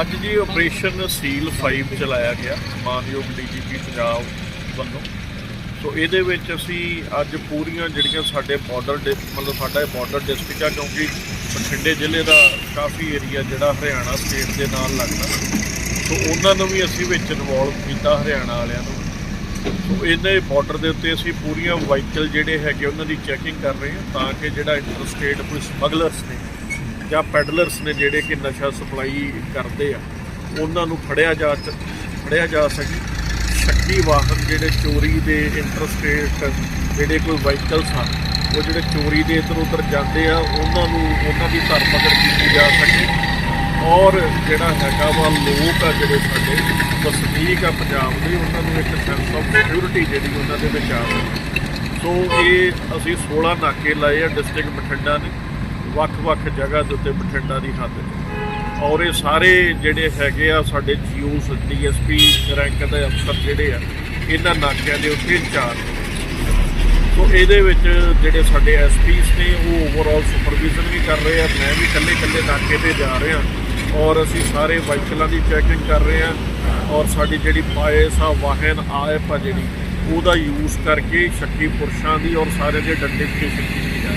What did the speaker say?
ਅੱਜ ਜੀ ਆਪਰੇਸ਼ਨ ਸੀਲ 5 ਚਲਾਇਆ ਗਿਆ, ਮਾਨਯੋਗ ਡੀਜੀਪੀ ਪੰਜਾਬ ਵੱਲੋਂ। ਸੋ ਇਹਦੇ ਵਿੱਚ ਅਸੀਂ ਅੱਜ ਪੂਰੀਆਂ ਜਿਹੜੀਆਂ ਸਾਡੇ ਬਾਰਡਰ ਮਤਲਬ ਸਾਡਾ ਇਹ ਬਾਰਡਰ ਡਿਸਟ੍ਰਿਕਟ ਆ, ਕਿਉਂਕਿ ਬਠਿੰਡੇ ਜ਼ਿਲ੍ਹੇ ਦਾ ਕਾਫੀ ਏਰੀਆ ਜਿਹੜਾ ਹਰਿਆਣਾ ਸਟੇਟ ਦੇ ਨਾਲ ਲੱਗਦਾ। ਸੋ ਉਹਨਾਂ ਨੂੰ ਵੀ ਅਸੀਂ ਵਿੱਚ ਇਨਵੋਲਵ ਕੀਤਾ, ਹਰਿਆਣਾ ਵਾਲਿਆਂ ਨੂੰ। ਸੋ ਇਹਦੇ ਬਾਰਡਰ ਦੇ ਉੱਤੇ ਅਸੀਂ ਪੂਰੀਆਂ ਵਾਹੀਕਲ ਜਿਹੜੇ ਹੈਗੇ, ਉਹਨਾਂ ਦੀ ਚੈਕਿੰਗ ਕਰ ਰਹੇ ਹਾਂ, ਤਾਂ ਕਿ ਜਿਹੜਾ ਇੰਟਰਸਟੇਟ ਕੋਈ ਸਮਗਲਰਸ ਨੇ ਜਾਂ ਪੈਡਲਰਸ ਨੇ ਜਿਹੜੇ ਕਿ ਨਸ਼ਾ ਸਪਲਾਈ ਕਰਦੇ ਆ, ਉਹਨਾਂ ਨੂੰ ਫੜਿਆ ਜਾ ਚ- ਫੜਿਆ ਜਾ ਸਕੇ। ਸ਼ੱਕੀ ਵਾਹਨ ਜਿਹੜੇ ਚੋਰੀ ਦੇ ਇੰਟਰਸਟੇਟ ਜਿਹੜੇ ਕੋਈ ਵਹੀਕਲਸ ਹਨ, ਉਹ ਜਿਹੜੇ ਚੋਰੀ ਦੇ ਇੱਧਰ ਉੱਧਰ ਜਾਂਦੇ ਆ, ਉਹਨਾਂ ਨੂੰ, ਉਹਨਾਂ ਦੀ ਧਰਪਕੜ ਕੀਤੀ ਜਾ ਸਕੇ। ਔਰ ਜਿਹੜਾ ਹੈਗਾ ਵਾ ਲੋਕ ਆ ਜਿਹੜੇ ਸਾਡੇ, ਵਸਨੀਕ ਆ ਪੰਜਾਬ ਦੇ, ਉਹਨਾਂ ਨੂੰ ਇੱਕ ਸੈਂਸ ਆਫ ਸਿਕਿਉਰਿਟੀ ਜਿਹੜੀ ਉਹਨਾਂ ਦੇ ਵਿੱਚ ਆ। ਸੋ ਇਹ ਅਸੀਂ 16 ਨਾਕੇ ਲਾਏ ਆ ਡਿਸਟ੍ਰਿਕਟ ਬਠਿੰਡਾ ਨੇ। ਵੱਖ-ਵੱਖ ਜਗ੍ਹਾ ਦੇ ਉੱਤੇ ਬਠਿੰਡਾ ਦੀ ਹੱਦ ਔਰ ਇਹ ਸਾਰੇ ਜਿਹੜੇ ਹੈਗੇ ਆ, ਸਾਡੇ ਜੀਓਸ ਡੀਐਸਪੀ, ਰੈਂਕ ਦੇ ਅਫਸਰ ਜਿਹੜੇ ਆ, ਇਹਨਾਂ ਨਾਕਿਆਂ ਦੇ ਉੱਤੇ ਇੰਚਾਰਜ ਸੋ ਇਹਦੇ ਵਿੱਚ ਜਿਹੜੇ ਸਾਡੇ ਐਸਪੀਸ ਨੇ, ਉਹ ਓਵਰਆਲ ਸੁਪਰਵਿਜ਼ਨ ਵੀ ਕਰ ਰਹੇ ਆ। ਮੈਂ ਵੀ ਇਕੱਲੇ-ਇਕੱਲੇ ਨਾਕੇ ਤੇ ਜਾ ਰਿਹਾ। ਔਰ ਅਸੀਂ ਸਾਰੇ ਵਾਹੀਕਲਾਂ ਦੀ ਚੈਕਿੰਗ ਕਰ ਰਹੇ ਆ। ਔਰ ਸਾਡੀ ਜਿਹੜੀ ਪਾਇਸ ਆ, ਵਾਹਨ ਆਇਪ ਆ ਜਿਹੜੀ, ਉਹਦਾ ਯੂਜ਼ ਕਰਕੇ ਸ਼ੱਕੀ ਪੁਰਸ਼ਾਂ ਦੀ ਔਰ ਸਾਰੇ ਦੇ ਡੰਡੇ ਦੀ ਕੀਤੀ ਜਾ